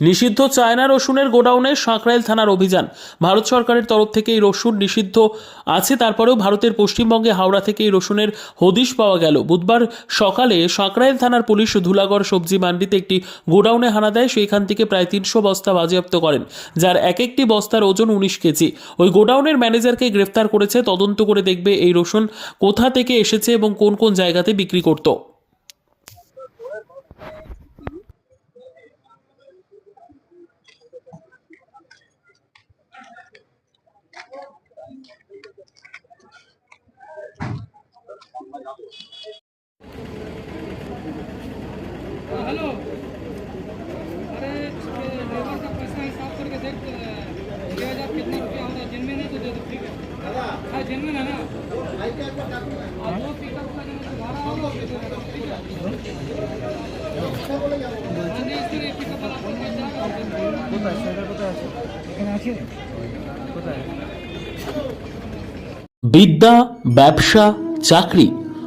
নিষিদ্ধ চায়না রসুনের গোডাউনে সাঁকরাইল থানার অভিযান। ভারত সরকারের তরফ থেকে এই রসুন নিষিদ্ধ আছে, তারপরেও ভারতের পশ্চিমবঙ্গে হাওড়া থেকে এই রসুনের হদিশ পাওয়া গেল। বুধবার সকালে সাঁকরাইল থানার পুলিশ ধুলাগড় সবজি মান্ডিতে একটি গোডাউনে হানা দেয়, সেইখান থেকে প্রায় তিনশো বস্তা বাজেয়াপ্ত করেন, যার এক একটি বস্তার ওজন উনিশ কেজি। ওই গোডাউনের ম্যানেজারকে গ্রেফতার করেছে, তদন্ত করে দেখবে এই রসুন কোথা থেকে এসেছে এবং কোন কোন জায়গাতে বিক্রি করতো। हेलो अरे लेबर का पैसा हिसाब करके देख छः हज़ार कितना रुपया होता है जिनमें नहीं तो दे दो ठीक है हाँ जिनमें है ना और दो पिकअप का जो भाड़ा होगा वो दे देना, ठीक है हाँ जी इसलिए पिकअप वाला आपको मिल जाएगा কোথায় সেটা কোথায় আছে এখানে আছে কোথায় বিদ্যা ব্যবসা চাকরি